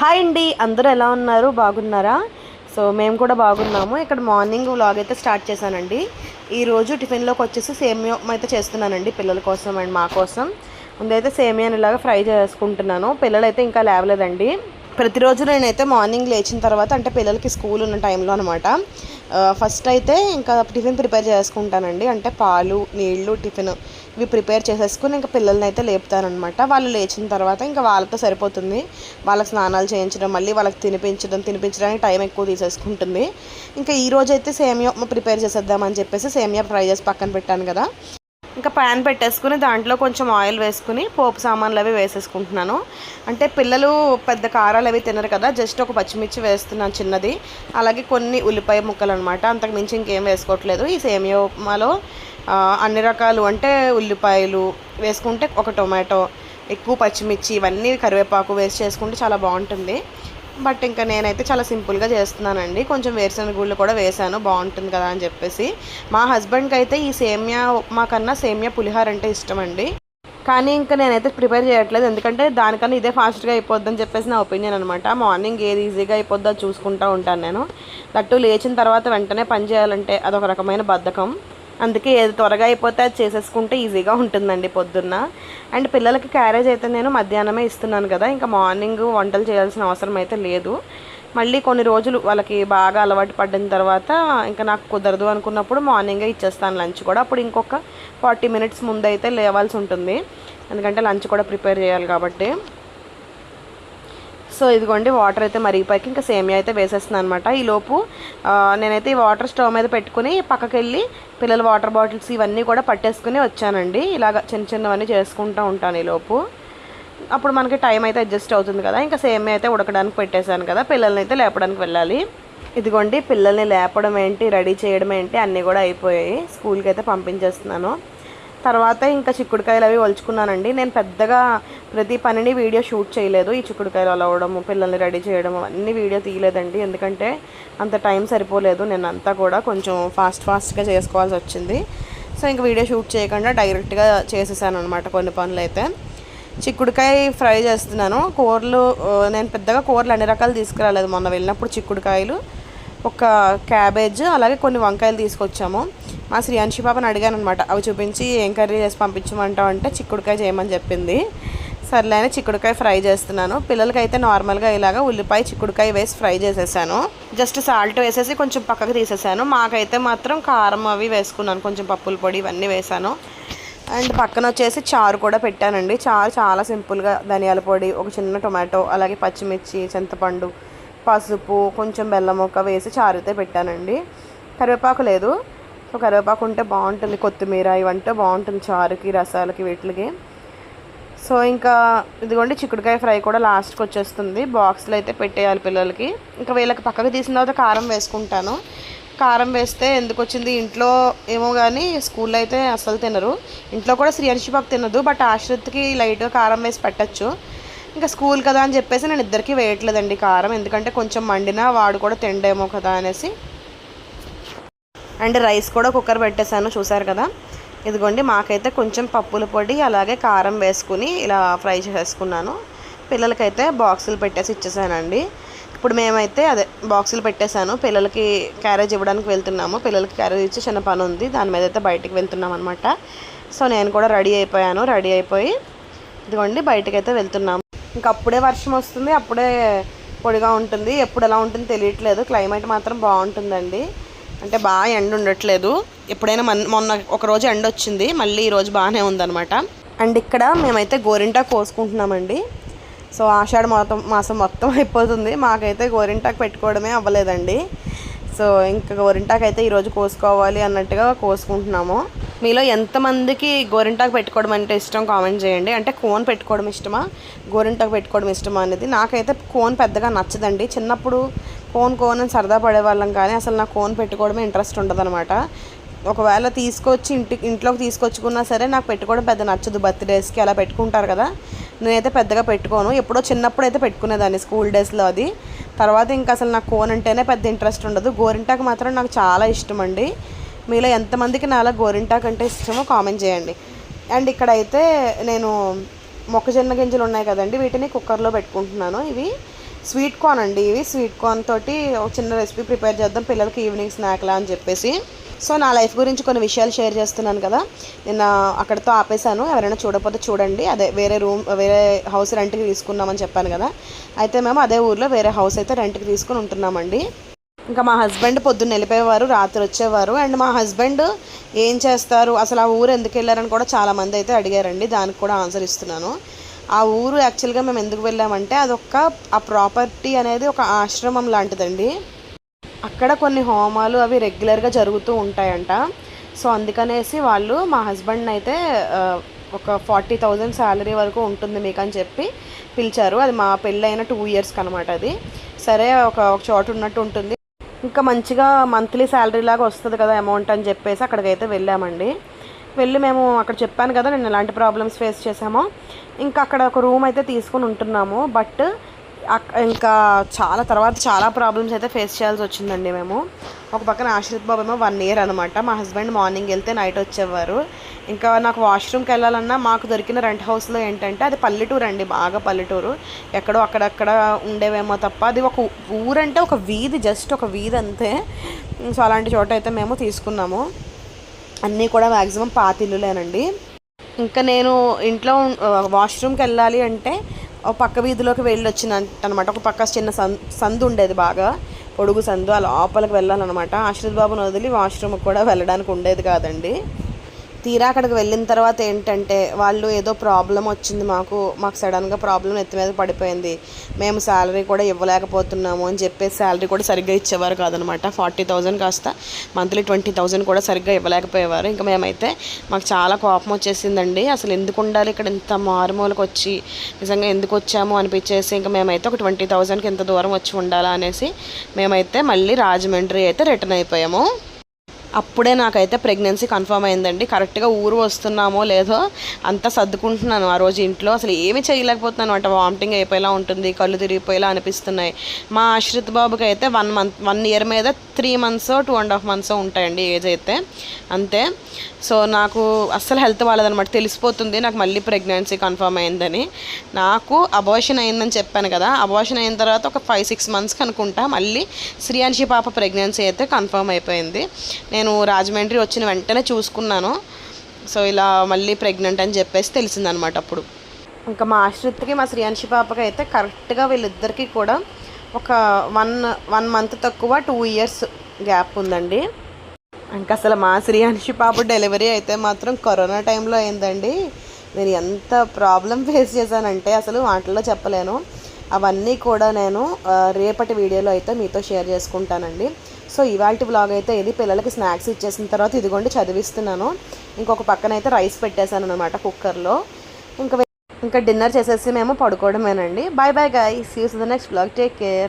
Hi అండి అందరూ ఎలా ఉన్నారు? బాగున్నారా? సో మేము కూడా బాగున్నాము. ఇక్కడ మార్నింగ్ వ్లాగ్ అయితే స్టార్ట్ చేశానండి. ఈరోజు టిఫిన్లోకి వచ్చేసి సేమియా అయితే చేస్తున్నానండి పిల్లల కోసం అండ్ మా కోసం. ముందైతే సేమియాని ఇలాగ ఫ్రై చేసుకుంటున్నాను. పిల్లలు అయితే ఇంకా లేవలేదండి. ప్రతిరోజు నేనైతే మార్నింగ్ లేచిన తర్వాత అంటే పిల్లలకి స్కూల్ ఉన్న టైంలో అనమాట ఫస్ట్ అయితే ఇంకా టిఫిన్ ప్రిపేర్ చేసుకుంటానండి. అంటే పాలు నీళ్ళు టిఫిన్ ఇవి ప్రిపేర్ చేసేసుకుని ఇంకా పిల్లల్ని అయితే లేపుతానమాట వాళ్ళు లేచిన తర్వాత ఇంకా వాళ్ళతో సరిపోతుంది. వాళ్ళకి స్నానాలు చేయించడం మళ్ళీ వాళ్ళకి తినిపించడం తినిపించడానికి టైం ఎక్కువ తీసేసుకుంటుంది. ఇంకా ఈ రోజు అయితే సేమియా ప్రిపేర్ చేసేద్దామని చెప్పేసి సేమియా ఫ్రై చేసి పక్కన పెట్టాను కదా. ఇంకా ప్యాన్ పెట్టేసుకుని దాంట్లో కొంచెం ఆయిల్ వేసుకుని పోపు సామాన్లు అవి వేసేసుకుంటున్నాను. అంటే పిల్లలు పెద్ద కారాలు అవి తినరు కదా జస్ట్ ఒక పచ్చిమిర్చి వేస్తున్నాను చిన్నది. అలాగే కొన్ని ఉల్లిపాయ ముక్కలు అనమాట అంతకు మించి ఇంకేం వేసుకోవట్లేదు. ఈ సేమియా ఉప్మాలో అన్ని రకాలు అంటే ఉల్లిపాయలు వేసుకుంటే ఒక టొమాటో ఎక్కువ పచ్చిమిర్చి ఇవన్నీ కరివేపాకు వేసి చేసుకుంటే చాలా బాగుంటుంది. బట్ ఇంకా నేనైతే చాలా సింపుల్గా చేస్తున్నానండి. కొంచెం వేరుశనగ గుళ్ళు కూడా వేసాను బాగుంటుంది కదా అని చెప్పేసి. మా హస్బెండ్కి అయితే ఈ సేమియా ఉప్మా కన్నా సేమియా పులిహార అంటే ఇష్టం అండి కానీ ఇంకా నేనైతే ప్రిపేర్ చేయట్లేదు. ఎందుకంటే దానికన్నా ఇదే ఫాస్ట్గా అయిపోద్దని చెప్పేసి నా ఒపీనియన్ అనమాట మార్నింగ్ ఏది ఈజీగా అయిపోద్దో చూసుకుంటూ ఉంటాను నేను. లట్టు లేచిన తర్వాత వెంటనే పని చేయాలంటే అదొక రకమైన బద్ధకం. అందుకే ఏది త్వరగా అయిపోతే అది చేసేసుకుంటే ఈజీగా ఉంటుందండి పొద్దున్న. అండ్ పిల్లలకి క్యారేజ్ అయితే నేను మధ్యాహ్నమే ఇస్తున్నాను కదా ఇంకా మార్నింగ్ వంటలు చేయాల్సిన అవసరం అయితే లేదు. మళ్ళీ కొన్ని రోజులు వాళ్ళకి బాగా అలవాటు పడిన తర్వాత ఇంకా నాకు కుదరదు అనుకున్నప్పుడు మార్నింగే ఇచ్చేస్తాను లంచ్ కూడా. అప్పుడు ఇంకొక ఫార్టీ మినిట్స్ ముందైతే లేవాల్సి ఉంటుంది. ఎందుకంటే లంచ్ కూడా ప్రిపేర్ చేయాలి కాబట్టి. సో ఇదిగోండి వాటర్ అయితే మరిగిపోయాక ఇంకా సేమియా అయితే వేసేస్తున్నాను అనమాట ఈలోపు నేనైతే ఈ వాటర్ స్టవ్ మీద పెట్టుకుని పక్కకి వెళ్ళి పిల్లల వాటర్ బాటిల్స్ ఇవన్నీ కూడా పట్టేసుకుని వచ్చానండి. ఇలాగ చిన్న చిన్నవన్నీ చేసుకుంటూ ఉంటాను ఈలోపు అప్పుడు మనకి టైం అయితే అడ్జస్ట్ అవుతుంది కదా ఇంకా సేమియా అయితే ఉడకడానికి పెట్టేశాను కదా పిల్లల్ని అయితే లేపడానికి వెళ్ళాలి. ఇదిగోండి పిల్లల్ని లేపడం ఏంటి రెడీ చేయడం ఏంటి అన్నీ కూడా అయిపోయాయి. స్కూల్కి అయితే పంపించేస్తున్నాను. తర్వాత ఇంకా చిక్కుడుకాయలు అవి వలుచుకున్నానండి. నేను పెద్దగా ప్రతి పనిని వీడియో షూట్ చేయలేదు. ఈ చిక్కుడుకాయలు అలవడము పిల్లల్ని రెడీ చేయడం అన్ని వీడియో తీయలేదండి. ఎందుకంటే అంత టైం సరిపోలేదు. నేను అంతా కూడా కొంచెం ఫాస్ట్ ఫాస్ట్గా చేసుకోవాల్సి వచ్చింది. సో ఇంకా వీడియో షూట్ చేయకుండా డైరెక్ట్గా చేసేసాను అనమాట కొన్ని పనులు అయితే చిక్కుడుకాయ ఫ్రై చేస్తున్నాను. కూరలు నేను పెద్దగా కూరలు అన్ని రకాలు తీసుకురాలేదు. మొన్న వెళ్ళినప్పుడు చిక్కుడుకాయలు ఒక క్యాబేజ్ అలాగే కొన్ని వంకాయలు తీసుకొచ్చాము. మా శ్రీయాంశి పాపని అడిగాను అనమాట అవి చూపించి ఏం కర్రీ చేసి పంపించమంటావు? అంటే చిక్కుడుకాయ చేయమని చెప్పింది. సర్లే అని చిక్కుడుకాయ ఫ్రై చేస్తున్నాను. పిల్లలకైతే నార్మల్గా ఇలాగా ఉల్లిపాయ చిక్కుడుకాయ వేసి ఫ్రై చేసేసాను. జస్ట్ సాల్ట్ వేసేసి కొంచెం పక్కకు తీసేసాను. మాకైతే మాత్రం కారం అవి వేసుకున్నాను. కొంచెం పప్పుల పొడి ఇవన్నీ వేసాను. అండ్ పక్కన వచ్చేసి చారు కూడా పెట్టానండి. చారు చాలా సింపుల్గా ధనియాల పొడి ఒక చిన్న టొమాటో అలాగే పచ్చిమిర్చి చింతపండు పసుపు కొంచెం బెల్లం ముక్క వేసి చారు అయితే పెట్టానండి. కరివేపాకు లేదు. సో కరివేపాకు ఉంటే బాగుంటుంది కొత్తిమీర ఇవంటే బాగుంటుంది చారుకి రసాలకి వీటికి. సో ఇంకా ఇదిగోండి చిక్కుడుకాయ ఫ్రై కూడా లాస్ట్కి వచ్చేస్తుంది. బాక్స్లో అయితే పెట్టేయాలి పిల్లలకి. ఇంకా వీళ్ళకి పక్కకు తీసిన తర్వాత కారం వేసుకుంటాను. కారం వేస్తే ఎందుకు వచ్చింది? ఇంట్లో ఏమో కానీ స్కూల్లో అయితే అసలు తినరు. ఇంట్లో కూడా శ్రీయాంశి పాప తినదు బట్ ఆశ్రిత్కి లైట్గా కారం వేసి పెట్టచ్చు. ఇంకా స్కూల్ కదా అని చెప్పేసి నేను ఇద్దరికి వేయట్లేదండి కారం. ఎందుకంటే కొంచెం మండినా వాడు కూడా తిండేమో కదా అనేసి. అండ్ రైస్ కూడా కుక్కర్ పెట్టేశాను చూసారు కదా? ఇదిగోండి మాకైతే కొంచెం పప్పుల పొడి అలాగే కారం వేసుకుని ఇలా ఫ్రై చేసేసుకున్నాను. పిల్లలకైతే బాక్సులు పెట్టేసి ఇచ్చేసానండి. ఇప్పుడు మేమైతే అదే బాక్సులు పెట్టేశాను. పిల్లలకి క్యారేజ్ ఇవ్వడానికి వెళ్తున్నాము. పిల్లలకి క్యారేజ్ ఇచ్చి చిన్న పని ఉంది. దాని మీద అయితే బయటికి వెళ్తున్నాం అనమాట సో నేను కూడా రెడీ అయిపోయాను. రెడీ అయిపోయి ఇదిగోండి బయటకైతే అయితే వెళ్తున్నాము. ఇంకా అప్పుడే వర్షం వస్తుంది. అప్పుడే పొడిగా ఉంటుంది. ఎప్పుడు ఎలా ఉంటుంది తెలియట్లేదు. క్లైమేట్ మాత్రం బాగుంటుందండి. అంటే బాగా ఎండ ఉండట్లేదు. ఎప్పుడైనా మన మొన్న ఒక రోజు ఎండ వచ్చింది. మళ్ళీ ఈరోజు బాగానే ఉందన్నమాట. అండ్ ఇక్కడ మేమైతే గోరింటాకు కోసుకుంటున్నామండి. సో ఆషాఢ మొత్తం మాసం మొత్తం అయిపోతుంది. మాకైతే గోరింటాకు పెట్టుకోవడమే అవ్వలేదండి. సో ఇంకా గోరింటాకు అయితే ఈరోజు కోసుకోవాలి అన్నట్టుగా కోసుకుంటున్నాము. మీలో ఎంతమందికి గోరింటాకు పెట్టుకోవడం అంటే ఇష్టం కామెంట్ చేయండి. అంటే కోన్ పెట్టుకోవడం ఇష్టమా? గోరింటాకు పెట్టుకోవడం ఇష్టమా అనేది నాకైతే కోన్ పెద్దగా నచ్చదండి. చిన్నప్పుడు కోన్ కోన్ అని సరదా పడేవాళ్ళం కానీ అసలు నాకు కోన్ పెట్టుకోవడమే ఇంట్రెస్ట్ ఉండదనమాట ఒకవేళ తీసుకొచ్చి ఇంటి ఇంట్లోకి తీసుకొచ్చుకున్నా సరే నాకు పెట్టుకోవడం పెద్ద నచ్చదు బర్త్డేస్కి అలా పెట్టుకుంటారు కదా. నేనైతే పెద్దగా పెట్టుకోను. ఎప్పుడో చిన్నప్పుడు అయితే పెట్టుకునేదాన్ని స్కూల్ డేస్లో అది. తర్వాత ఇంకా అసలు నాకు కోన్ అంటేనే పెద్ద ఇంట్రెస్ట్ ఉండదు. గోరింటాకు మాత్రం నాకు చాలా ఇష్టం అండి మీలో ఎంతమందికి నాలా గోరింటాకు అంటే ఇష్టమో కామెంట్ చేయండి. అండ్ ఇక్కడైతే నేను మొక్కజొన్న గింజలు ఉన్నాయి కదండి వీటిని కుక్కర్లో పెట్టుకుంటున్నాను. ఇవి స్వీట్ కార్న్ అండి ఇవి. స్వీట్ కార్న్ తోటి ఒక చిన్న రెసిపీ ప్రిపేర్ చేద్దాం. పిల్లలకి ఈవినింగ్ స్నాక్లా అని చెప్పేసి. సో నా లైఫ్ గురించి కొన్ని విషయాలు షేర్ చేస్తున్నాను కదా. నిన్న అక్కడతో ఆపేశాను. ఎవరైనా చూడకపోతే చూడండి. అదే వేరే రూమ్ వేరే హౌస్ రెంట్కి తీసుకున్నామని చెప్పాను కదా. అయితే మేము అదే ఊర్లో వేరే హౌస్ అయితే రెంట్కి తీసుకుని ఉంటున్నామండి. ఇంకా మా హస్బెండ్ పొద్దున్న వెళ్ళిపోయేవారు రాత్రి వచ్చేవారు. అండ్ మా హస్బెండ్ ఏం చేస్తారు? అసలు ఆ ఊరు ఎందుకు వెళ్ళారని కూడా చాలామంది అయితే అడిగారండి. దానికి కూడా ఆన్సర్ ఇస్తున్నాను. ఆ ఊరు యాక్చువల్గా మేము ఎందుకు వెళ్ళామంటే అదొక ఆ ప్రాపర్టీ అనేది ఒక ఆశ్రమం లాంటిదండి. అక్కడ కొన్ని హోమాలు అవి రెగ్యులర్గా జరుగుతూ ఉంటాయంట. సో అందుకనేసి వాళ్ళు మా హస్బెండ్ అయితే ఒక ఫార్టీ థౌజండ్ శాలరీ వరకు ఉంటుంది మీకు అని చెప్పి పిలిచారు. అది మా పెళ్ళైన టూ ఇయర్స్కి అనమాట అది. సరే ఒక ఒక చోట ఉన్నట్టు ఉంటుంది. ఇంకా మంచిగా మంత్లీ శాలరీ లాగా వస్తుంది కదా అమౌంట్ అని చెప్పేసి అక్కడికైతే వెళ్ళామండి. వెళ్ళి మేము అక్కడ చెప్పాను కదా నేను ఎలాంటి ప్రాబ్లమ్స్ ఫేస్ చేసామో ఇంకా అక్కడ ఒక రూమ్ అయితే తీసుకొని ఉంటున్నాము. బట్ ఇంకా చాలా తర్వాత చాలా ప్రాబ్లమ్స్ అయితే ఫేస్ చేయాల్సి వచ్చిందండి మేము. ఒక పక్కన ఆశ్రిత్ బాబు ఏమో వన్ ఇయర్ అనమాట మా హస్బెండ్ మార్నింగ్ వెళ్తే నైట్ వచ్చేవారు. ఇంకా నాకు వాష్రూమ్కి వెళ్ళాలన్నా మాకు దొరికిన రెంట్ హౌస్లో ఏంటంటే అది పల్లెటూరు అండి బాగా పల్లెటూరు. ఎక్కడో అక్కడక్కడ ఉండేవేమో తప్ప అది ఒక ఊరంటే ఒక వీధి జస్ట్ ఒక వీధి అంతే. సో అలాంటి చోట అయితే మేము తీసుకున్నాము. అన్నీ కూడా మ్యాక్సిమం పాతిల్లులేనండి ఇంకా నేను ఇంట్లో వాష్రూమ్కి వెళ్ళాలి అంటే ఒక పక్క వీధిలోకి వెళ్ళి వచ్చిన అనమాట ఒక పక్క చిన్న సందు సందు ఉండేది బాగా. పొడుగు సందు ఆ లోపలికి వెళ్ళాలన్నమాట ఆశ్రిత్ బాబును వదిలి వాష్రూమ్కి కూడా వెళ్ళడానికి ఉండేది కాదండి. తీరా అక్కడికి వెళ్ళిన తర్వాత ఏంటంటే వాళ్ళు ఏదో ప్రాబ్లం వచ్చింది మాకు మాకు సడన్గా ప్రాబ్లం ఎత్తి మీద పడిపోయింది. మేము శాలరీ కూడా ఇవ్వలేకపోతున్నాము అని చెప్పేసి శాలరీ కూడా సరిగ్గా ఇచ్చేవారు కాదనమాట. ఫార్టీ థౌజండ్ కాస్త మంత్లీ ట్వంటీ థౌజండ్ కూడా సరిగ్గా ఇవ్వలేకపోయేవారు. ఇంకా మేమైతే మాకు చాలా కోపం వచ్చేసిందండి. అసలు ఎందుకు ఉండాలి ఇక్కడ ఇంత మారుమూలకు వచ్చి నిజంగా ఎందుకు వచ్చాము అనిపించేసి ఇంకా మేమైతే ఒక ట్వంటీ థౌజండ్కి ఇంత దూరం వచ్చి ఉండాలా అనేసి మేమైతే మళ్ళీ రాజమండ్రి అయితే రిటర్న్ అయిపోయాము. అప్పుడే నాకైతే ప్రెగ్నెన్సీ కన్ఫర్మ్ అయిందండి. కరెక్ట్గా ఊరు వస్తున్నామో లేదో అంతా సర్దుకుంటున్నాను ఆ రోజు ఇంట్లో. అసలు ఏమీ చేయలేకపోతున్నాను అంటే వామిటింగ్ అయిపోయేలా ఉంటుంది కళ్ళు తిరిగిపోయేలా అనిపిస్తున్నాయి. మా ఆశ్రిత్ బాబుకి అయితే వన్ మంత్ వన్ ఇయర్ మీద three months two and half months ఉంటాయండి ఏజ్ అయితే. అంతే. సో నాకు అస్సలు హెల్త్ వాళ్ళదనమాట తెలిసిపోతుంది. నాకు మళ్ళీ ప్రెగ్నెన్సీ కన్ఫర్మ్ అయిందని. నాకు అబార్షన్ అయిందని చెప్పాను కదా. అబార్షన్ అయిన తర్వాత ఒక ఫైవ్ సిక్స్ మంత్స్కి అనుకుంటా మళ్ళీ శ్రీయాంశి పాప ప్రెగ్నెన్సీ అయితే కన్ఫర్మ్ అయిపోయింది. నేను నేను రాజమండ్రి వచ్చిన వెంటనే చూసుకున్నాను. సో ఇలా మళ్ళీ ప్రెగ్నెంట్ అని చెప్పేసి తెలిసిందనమాట అప్పుడు. ఇంకా మా ఆశ్రిత్కి మా శ్రీయాంశి పాపకి అయితే కరెక్ట్గా వీళ్ళిద్దరికీ కూడా ఒక వన్ వన్ మంత్ తక్కువ టూ ఇయర్స్ గ్యాప్ ఉందండి. ఇంకా అసలు మా శ్రీయాంశి పాప డెలివరీ అయితే మాత్రం కరోనా టైంలో అయిందండి. నేను ఎంత ప్రాబ్లం ఫేస్ చేశానంటే అసలు వాటిల్లో చెప్పలేను. అవన్నీ కూడా నేను రేపటి వీడియోలో అయితే మీతో షేర్ చేసుకుంటానండి. సో ఇవాళ వ్లాగ్ అయితే ఇది పిల్లలకి స్నాక్స్ ఇచ్చేసిన తర్వాత ఇదిగోండి చదివిస్తున్నాను. ఇంకొక పక్కన అయితే రైస్ పెట్టేశాను అనమాట కుక్కర్లో ఇంకా ఇంకా డిన్నర్ చేసేసి మేము పడుకోవడమేనండి. Bye bye guy see the next blog take care